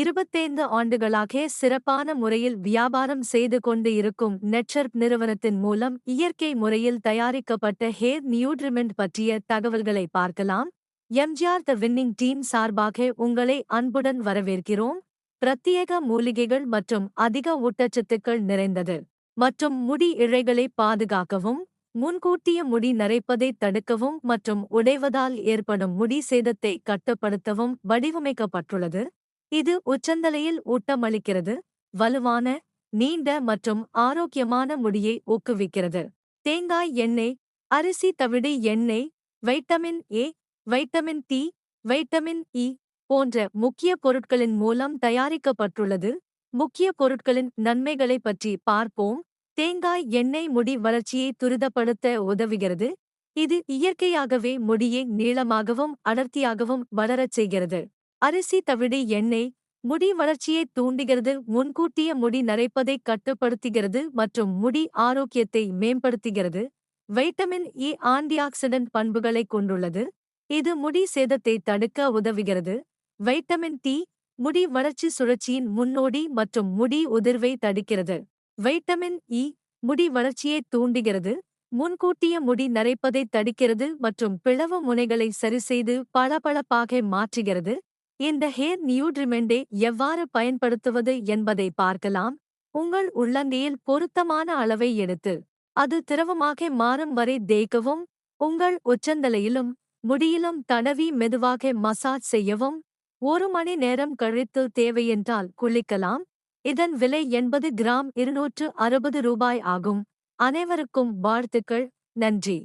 இருபத்தைந்து ஆண்டுகளாக சிறப்பான முறையில் வியாபாரம் செய்து கொண்டு இருக்கும் நெட்சர்ப் நிறுவனத்தின் மூலம் இயற்கை முறையில் தயாரிக்கப்பட்ட ஹேர் நியூட்ரிமெண்ட் பற்றிய தகவல்களை பார்க்கலாம். எம்ஜிஆர் த வின்னிங் டீம் சார்பாக உங்களை அன்புடன் வரவேற்கிறோம். பிரத்யேக மூலிகைகள் மற்றும் அதிக ஊட்டச்சத்துக்கள் நிறைந்தது. மற்றும் முடி இழைகளை பாதுகாக்கவும் முன்கூட்டிய முடி நரைப்பதை தடுக்கவும் மற்றும் உடைவதால் ஏற்படும் முடி சேதத்தை கட்டுப்படுத்தவும் வடிவமைக்கப்பட்டுள்ளது. இது உச்சந்தலையில் ஊட்டமளிக்கிறது வலுவான நீண்ட மற்றும் ஆரோக்கியமான முடியை ஊக்குவிக்கிறது. தேங்காய் எண்ணெய் அரிசி தவிடு எண்ணெய் vitamin A vitamin D vitamin E போன்ற முக்கிய பொருட்களின் மூலம் தயாரிக்கப்பட்டுள்ளது. முக்கிய பொருட்களின் நன்மைகளை பற்றி பார்ப்போம். தேங்காய் எண்ணெய் முடி வளர்ச்சியை துரிதப்படுத்த உதவுகிறது. இது இயற்கையாகவே முடியை நீளமாகவும் அடர்த்தியாகவும் வளரச் செய்கிறது. அரிசி தவிடு எண்ணெய் முடி வளர்ச்சியை தூண்டுகிறது முன்கூட்டிய முடி நரைப்பதை கட்டுப்படுத்துகிறது மற்றும் முடி ஆரோக்கியத்தை மேம்படுத்துகிறது. வைட்டமின் e இ ஆன்டிஆக்சிடென்ட் பண்புகளை கொண்டுள்ளது. இது முடி சேதத்தை தடுக்க உதவுகிறது. வைட்டமின் டி முடி வளர்ச்சி சுழற்சியின் முன்னோடி மற்றும் முடி உதிர்வை தடுக்கிறது. வைட்டமின் இ முடி வளர்ச்சியை தூண்டுகிறது முன்கூட்டிய முடி நரைப்பதை தடுக்கிறது மற்றும் பிளவு முனைகளை சரிசெய்து பளபளப்பாக மாற்றுகிறது. இந்த ஹேர் நியூட்ரிமெண்டை எவ்வாறு பயன்படுத்துவது என்பதை பார்க்கலாம். உங்கள் உள்ளங்கையில் பொருத்தமான அளவை எடுத்து அது திரவமாக மாறும் வரை தேய்க்கவும் உங்கள் உச்சந்தலையிலும் முடியிலும் தடவி மெதுவாக மசாஜ் செய்யவும் ஒரு மணி நேரம் கழித்து தேவையென்றால் குளிக்கலாம். இதன் விலை எண்பது கிராம் இருநூற்று அறுபது ரூபாய் ஆகும். அனைவருக்கும் வாழ்த்துக்கள். நன்றி.